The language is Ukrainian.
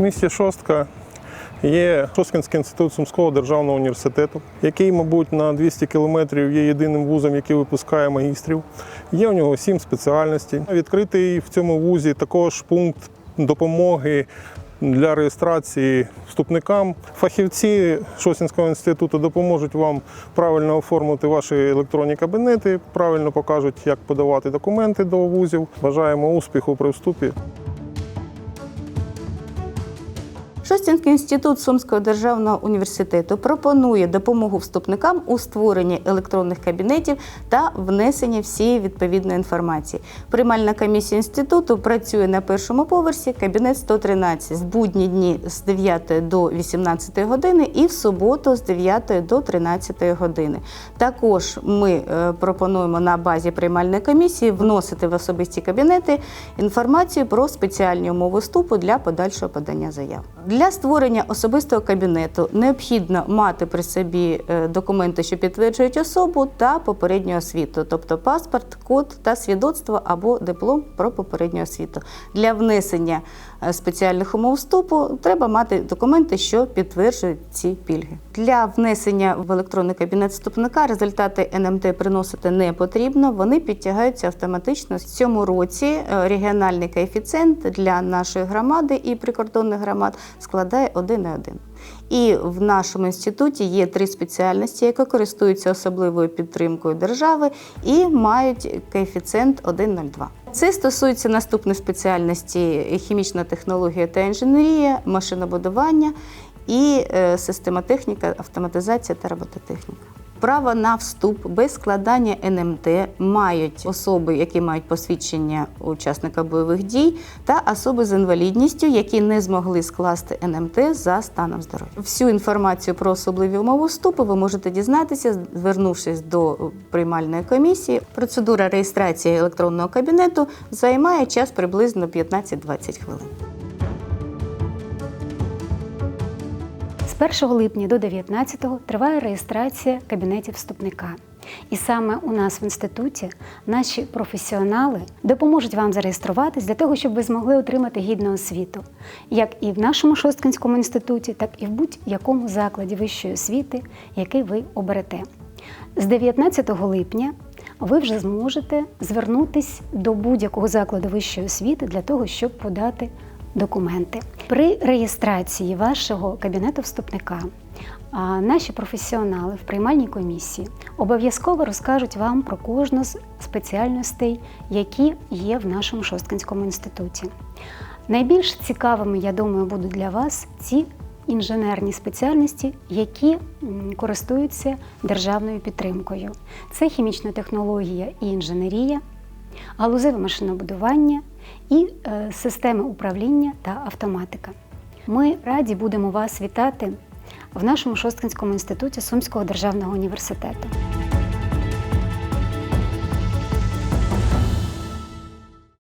Місті Шостка є Шосткинський інститут Сумського державного університету, який, мабуть, на 200 кілометрів є єдиним вузом, який випускає магістрів. Є у нього сім спеціальностей. Відкритий в цьому вузі також пункт допомоги. Для реєстрації вступникам фахівці Шосінського інституту допоможуть вам правильно оформити ваші електронні кабінети, правильно покажуть, як подавати документи до вузів. Бажаємо успіху при вступі. Шостінський інститут Сумського державного університету пропонує допомогу вступникам у створенні електронних кабінетів та внесенні всієї відповідної інформації. Приймальна комісія інституту працює на першому поверсі, кабінет 113 в будні дні з 9 до 18 години і в суботу з 9 до 13 години. Також ми е, пропонуємо на базі приймальної комісії вносити в особисті кабінети інформацію про спеціальні умови вступу для подальшого подання заяв. Для створення особистого кабінету необхідно мати при собі е, документи, що підтверджують особу, та попередню освіту, тобто паспорт, код та свідоцтво або диплом про попередню освіту. Для внесення е, спеціальних умов вступу треба мати документи, що підтверджують ці пільги. Для внесення в електронний кабінет вступника результати НМТ приносити не потрібно, вони підтягаються автоматично. В цьому році е, регіональний коефіцієнт для нашої громади і прикордонних громад складає 1,1. І в нашому інституті є три спеціальності, які користуються особливою підтримкою держави і мають коефіцієнт 1,02. Це стосується наступних спеціальності хімічна технологія та інженерія, машинобудування і е, системотехніка, автоматизація та робототехніка. Право на вступ без складання НМТ мають особи, які мають посвідчення учасника бойових дій, та особи з інвалідністю, які не змогли скласти НМТ за станом здоров'я. Всю інформацію про особливі умови вступу ви можете дізнатися, звернувшись до приймальної комісії. Процедура реєстрації електронного кабінету займає час приблизно 15-20 хвилин. З 1 липня до 19 триває реєстрація кабінетів вступника. І саме у нас в інституті наші професіонали допоможуть вам зареєструватись для того, щоб ви змогли отримати гідну освіту, як і в нашому Шосткинському інституті, так і в будь-якому закладі вищої освіти, який ви оберете. З 19 липня ви вже зможете звернутись до будь-якого закладу вищої освіти для того, щоб подати документи. При реєстрації вашого кабінету вступника наші професіонали в приймальній комісії обов'язково розкажуть вам про кожну з спеціальностей, які є в нашому Шосткинському інституті. Найбільш цікавими, я думаю, будуть для вас ці інженерні спеціальності, які користуються державною підтримкою. Це хімічна технологія і інженерія, галузеве машинобудування і е, системи управління та автоматика. Ми раді будемо вас вітати в нашому Шосткинському інституті Сумського державного університету.